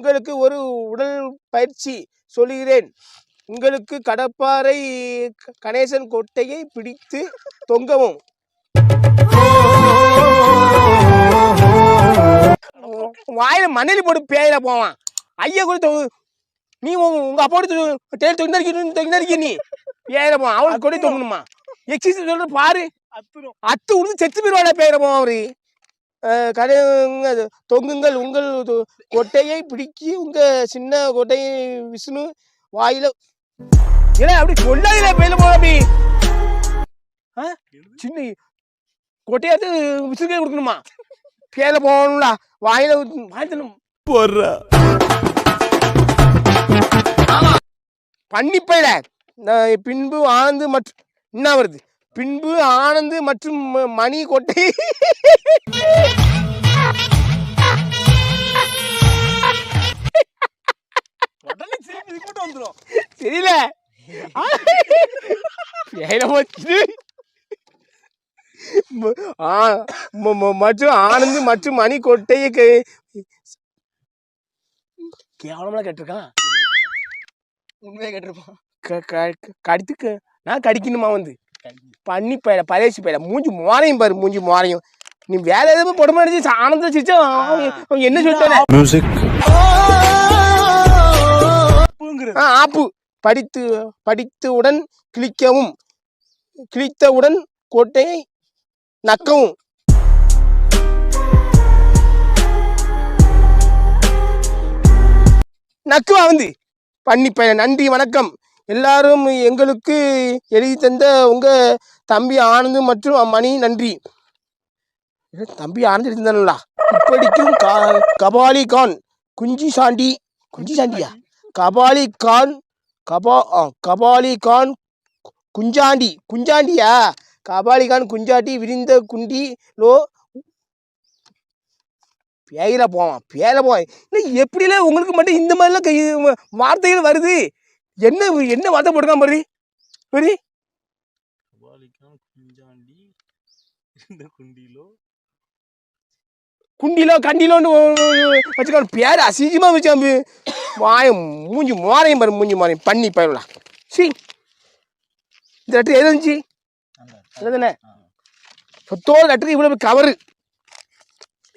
உங்களுக்கு ஒரு உடல் பயிற்சி சொல்கிறேன் உங்களுக்கு கடப்பாறை கணேசன் கொட்டையை பிடித்து தொங்கவும். வாயில மணலி போட்டு பேயில போவான். ஐயா கூட நீ உங்க உங்க அப்பா தேடி தொங்கி நீ. பேயில போவான். அவளுக்கு கொடி தொங்கணுமா? எக்ஸசைஸ் சொல்ற பாரு. அத்து உழுந்து செத்து போயிடுவாடா பேயில போவான் அவரு. அஹ் கடை அது தொங்குங்கள் உங்கள் கொட்டையை பிடிக்கி உங்க சின்ன கொட்டையை விஷ்ணு வாயில ஏன்னா அப்படி கொள்ளாதீங்க பேயில போக அப்படி. ஆ? சின்ன கொட்டையாத்து விசுக்கே கொடுக்கணுமா? பேயில போகணும்ல வாயில வாயில போடுறா. பண்ணிப்பையில பின்பு ஆனந்து மற்றும் என்ன வருது? பின்பு ஆனந்து மற்றும் மணி கொட்டை. தெரியல. மற்றும் ஆனந்து மற்றும் மணி கொட்டையை கேவலமா கேட்டிருக்கான். உண்மையா கேட்டிருப்பான். கடித்து நான் கடிக்கணுமா வந்து? பண்ணி பயில பரேசி பயில மூஞ்சி மோரையும் பாரு மூஞ்சி மோரையும் நீ வேற எதுவும் போட மாட்டேச்சு ஆனந்த சிரிச்சா என்ன ஆ ஆப்பு படித்து படித்தவுடன் கிழிக்கவும் கிழித்தவுடன் கோட்டையை நக்கவும் நக்குவா வந்து பண்ணி பையன் நன்றி வணக்கம் எல்லாரும் எங்களுக்கு எழுதி தந்த உங்கள் தம்பி ஆனந்த் மற்றும் மணி நன்றி. தம்பி ஆனந்த் எழுதி இப்படிக்கும் கா- கபாலி கான் குஞ்சி சாண்டி குஞ்சி சாண்டியா? கபாலி கான் கபா ஆ, கபாலி கான் குஞ்சாண்டி குஞ்சாண்டியா? கபாலி கான் குஞ்சாண்டி விரிந்த குண்டி லோ பேயில போவான் பேயில போவான். இல்லை எப்படிலாம் உங்களுக்கு மட்டும் இந்த மாதிரிலாம் கை வார்த்தைகள் வருது? என்ன என்ன வார்த்தை போட்டுக்கான் பாரு? பாரு கபாலிக்கான் குஞ்சாண்டி. இந்த குண்டிலோ? குண்டிலோ கண்டிலோன்னு வச்சுக்கான் பேர் அசிங்கமாக வச்சாம்பு வாயம் மூஞ்சி மோரையும் பாரு மூஞ்சி மோரையும் பண்ணி பயிரலாம் சி. இந்த லெட்டர் எது இருந்துச்சு? இல்லைதானே சொத்தோட லெட்டர் இவ்வளோ கவரு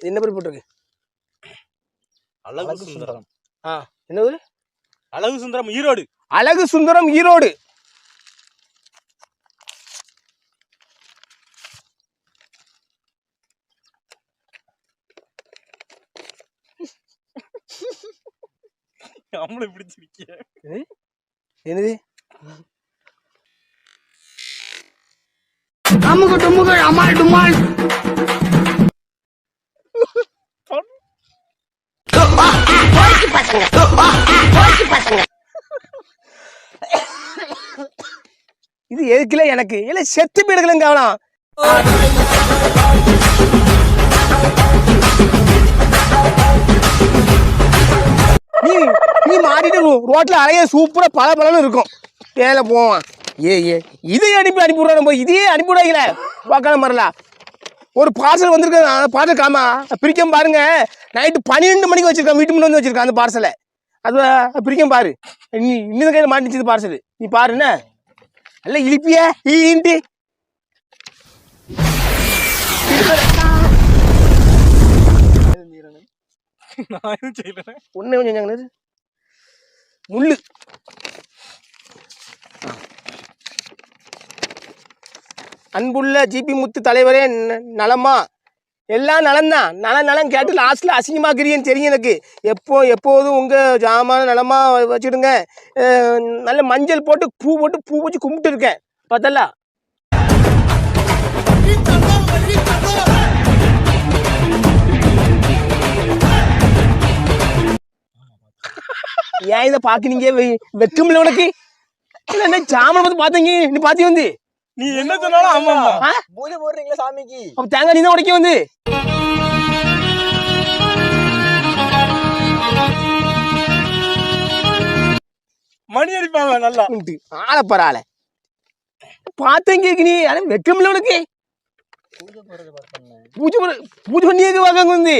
என்ன பேர் போட்டிருக்கு? அழகு சுந்தரம். என்னது? அழகு சுந்தரம் ஈரோடு. அழகு சுந்தரம் ஈரோடு. நம்மளும் பிடிச்சிருக்கிய என்னது? அமுகு டுமுகு அமால் டுமால். இது எதுக்குல எனக்கு? இல்லை செத்து போயிடுக்கலங்க கவனம் நீ நீ மாட்டிட்டு ரோட்டில் ரோட்ல அலைய சூப்பரா பல பலன்னு இருக்கும். வேலை போவான். ஏ ஏ இதை அனுப்பி அனுப்பி விடுறாங்க இதையே அனுப்பி பார்க்கலாம் மரல ஒரு பார்சல் வந்திருக்கு பார்சல் காமா பிரிக்கம் பாருங்க. நைட்டு பன்னிரெண்டு மணிக்கு வச்சிருக்கான். வீட்டு முன்னாடி வந்து வச்சிருக்கான் அந்த பார்சலை அது பிரிக்கம் பாரு. நீ இன்னும் கையில் மாட்டிச்சு பார்சல் நீ பாரு என்ன? அல்ல இழிப்பிய செய்யல ஒண்ணே கொஞ்சம் செஞ்சாங்க முள்ளு அன்புள்ள ஜிபி முத்து தலைவரே நலமா எல்லாம் நலம்தான். நல நலம் கேட்டு லாஸ்ட்டில் அசிங்கமாக்குறீன்னு தெரியும் எனக்கு. எப்போ எப்போதும் உங்கள் ஜாமான நலமாக வச்சுடுங்க. நல்ல மஞ்சள் போட்டு பூ போட்டு பூ வச்சு கும்பிட்டு இருக்கேன் பார்த்தல? ஏன் இதை பார்க்குறீங்க வெக்கமில்ல உனக்கு. இல்லை என்ன ஜாமான் வந்து பார்த்தீங்க நீ பார்த்தி வந்து? நீ என்ன சொன்னாலும் ஆமா? பூஜை போடுறீங்களா சாமிக்கு? அப்ப தேங்காய் நீ தான் உடைக்க வந்து. மணி அடிப்பாங்க நல்லா. ஆள பரவாயில்ல பார்த்தங்க இருக்கு நீ. அட வெக்கமில்ல உனக்கு. பூஜை போடுறது பார்த்தேன் பூஜை பண்ண- பூஜை பண்ணி வாங்க வந்து?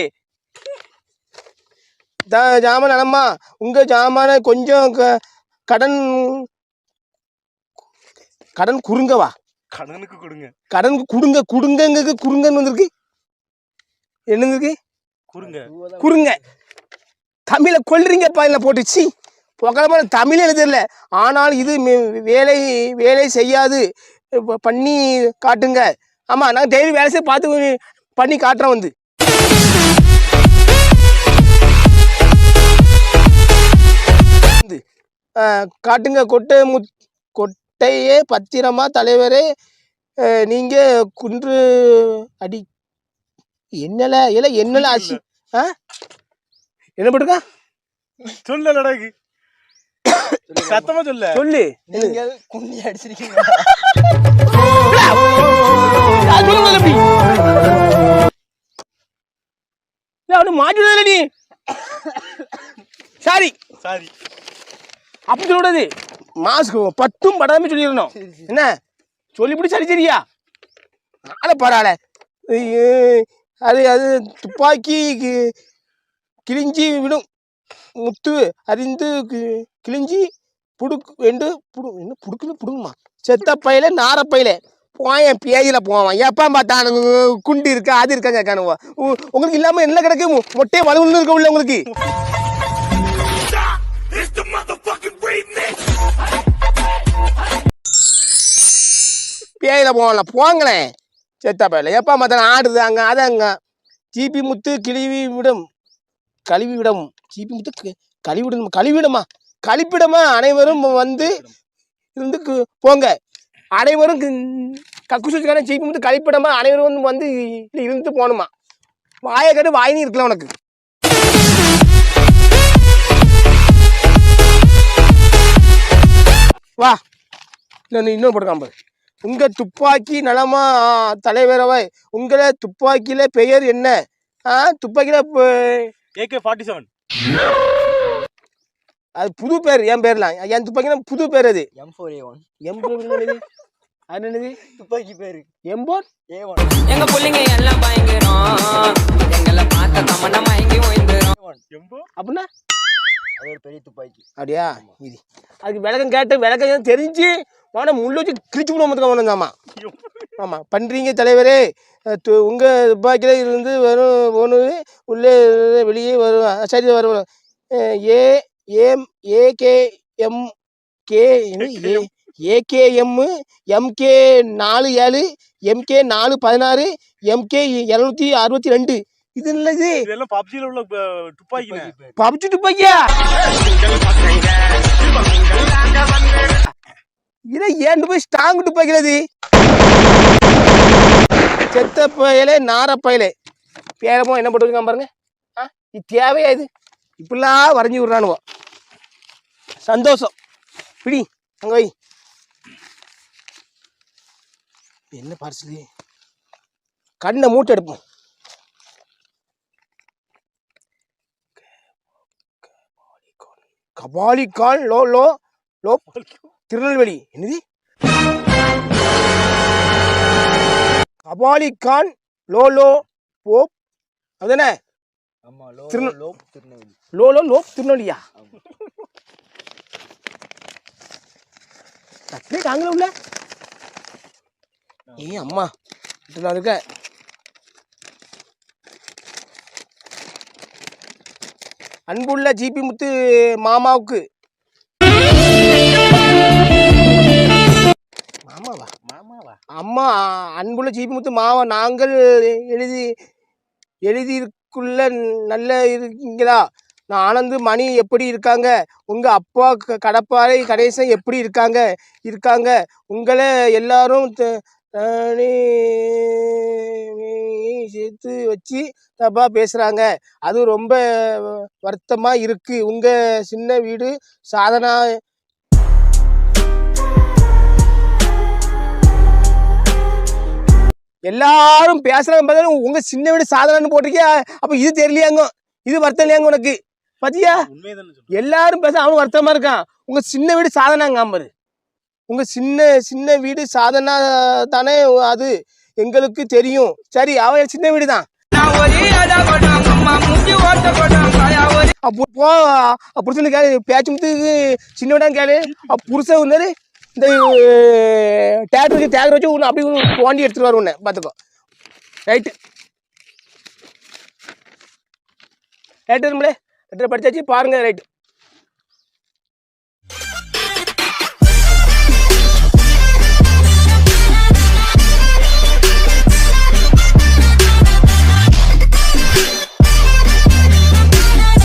த ஜாமான் நலமா உங்கள் ஜாமான கொஞ்சம் க- கடன் கடன் குறுங்கவா கடனுக்கு கொடுங்க. கடன் குடுங்க குடுங்கங்கிறது குறுங்கன்னு வந்திருக்கு. என்னங்க இருக்கு குடுங்க. குறுங்க தமிழை கொல்றீங்கப்பா இல்லை போட்டுச்சு புகழமான தமிழ் எழுதல ஆனால் இது வேலை வேலை செய்யாது. பண்ணி காட்டுங்க. ஆமாம் நாங்கள் டெய்லி வேலை செய்ய பார்த்து பண்ணி காட்டுறோம் வந்து. காட்டுங்க கொட்டை முத் கொட்டையே பத்திரமா தலைவரே அஹ், நீங்க குன்று அடி என்னல இல்ல என்னல அசி ஆ? என்ன போட்டுக்கா சொல்ல லடாக்கு சத்தமா சொல்ல. சொல்லு. நீங்கள் குண்டி அடிச்சிருக்கீங்க. அவனு நீ சாரி. சாரி. அப்படி சொல்றது மாஸ்க் பட்டும் படாம சொல்லிடணும் என்ன? சொல்லிவிட்டு சரி சரியா? ஆளை பரவாயில்ல அது அது துப்பாக்கி கிழிஞ்சி விடும். முத்து அறிந்து கிழிஞ்சி புடுக்கு வெண்டு புடு என்ன புடுக்குன்னு புடுங்குமா? செத்த பையில நார பையில. போயன் பேயில போவான். எப்போ பார்த்தா குண்டு இருக்கா அது இருக்கா கேட்கானுவா. உங்களுக்கு இல்லாம என்ன கிடக்கு? மொ- மொட்டையை வலுவுன்னு இருக்க உள்ள உங்களுக்கு. பேயில போகலாம் போங்களேன். செத்த பையில எப்போ மற்ற ஆடுது அங்க அது அங்கே. ஜிபி முத்து கிழிவி விடும். கழுவி விடும். ஜிபி முத்து கழுவி விடணும்? கழுவிடுமா கழிப்பிடமா? அனைவரும் வந்து இருந்து கு- போங்க. அனைவரும் கக்கு சுச்சுக்கான ஜிபி முத்து கழிப்பிடமா? அனைவரும் வந்து வந்து இருந்து போகணுமா? வாயை கட்டு வாயினி இருக்கலாம் உனக்கு. வா. இல்லை இன்னொரு போட்டுக்காம உங்க துப்பாக்கி நலமா தலைவரவை உங்களை துப்பாக்கியில பெயர் என்ன? ஆ துப்பாக்கியில ஏகே ஃபார்ட்டி செவன் அது புது பேர் என் பேர்லாம் என் துப்பாக்கினா புது பேர் அது. M four A one M four என்னது? அது என்னது? துப்பாக்கி பேரு. எம்போர் ஏ ஒன் எங்க புள்ளைங்க எல்லாம் பயங்கரம். எங்களை பார்த்த தமன்னா மயங்கி ஓய்ந்துரும். எம்போ அப்படின்னா? அது ஒரு பெரிய துப்பாக்கி. அப்படியா? இது. அதுக்கு விளக்கம் கேட்டு விளக்கம் தெரிஞ்சு வாடா முள்ள வச்சு கிழிச்சு விட வந்துக்காம ஆமாம் பண்ணுறீங்க தலைவரே. அஹ் து- உங்க துப்பாக்கியில் இருந்து வரும் ஒன்று உள்ளே வெளியே வரும் சரி வரும் A aim AKM K A AKM MK நாலு ஏழு எம்கே நாலு பதினாறு எம்கே இரநூத்தி அறுபத்தி ரெண்டு. இது என்னது இதெல்லாம் பப்ஜில உள்ள பேரு பப்ஜி துப்பாக்கியா? இதை ஏன் போய் ஸ்ட்ராங் போய்க்கிறது? செத்த பயலே நார பயலே. பேரமோ என்ன போட்டுருக்கான் பாருங்க. ஆ இது தேவையா இது? இப்படிலாம் வரைஞ்சி விட்றானுவோ. சந்தோஷம். பிடி அங்கே வை. என்ன பார்சலு கண்ணை மூட்டை எடுப்போம். கபாலிக்கால் லோ லோ. லோ திருநெல்வேலி. என்னது? கபாலிகான் லோ லோ ஓ அதுதானே ஆமா லோ திருநெ- லோ திருநெல்வேலி. லோ லோ லோ திருநெல்வேலியா? அப்படியே தாங்கல உள்ள. ஏய் அம்மா நான் இருக்க. அன்புள்ள ஜிபி முத்து மாமாவுக்கு. அம்மா அன்புள்ள ஜிபி முத்து நாங்கள் எழுதி எழுதியிருக்குள்ள நல்ல இருக்கீங்களா? நான் ஆனந்து மணி எப்படி இருக்காங்க? உங்கள் அப்பா க- கடப்பாறை கணேசன் எப்படி இருக்காங்க? இருக்காங்க. உங்களை எல்லாரும் சேர்த்து வச்சு தப்பாக பேசுகிறாங்க அது ரொம்ப வருத்தமாக இருக்குது உங்கள் சின்ன வீடு சாதனா எல்லாரும் பேசுறாங்க பார்த்தா உங்க சின்ன வீடு சாதனைன்னு போட்டிருக்கியா? அப்ப இது தெரியலையாங்க. இது வருத்தம் இல்லையாங்க உனக்கு? பாத்தியா? எல்லாரும் பேச அவனும் வருத்தமா இருக்கான். உங்க சின்ன வீடு சாதனாங்க ஆம்பரு உங்க சின்ன சின்ன வீடு சாதனா தானே அது எங்களுக்கு தெரியும். சரி அவன் சின்ன வீடு தான். அப்போ போ புருஷனு கேளு பேச்சு முத்துக்கு சின்னவனா கேளு. அப்ப புருஷன் இந்த டேக்டருக்கு வச்சு டேக்டர் வச்சு ஒன்று அப்படி வண்டி தோண்டி எடுத்துட்டு வர உன்னை. பார்த்துக்கோ. ரைட்டு ரைட்டு நம்மளே ரெட்டரை படிச்சாச்சு பாருங்கள் ரைட்டு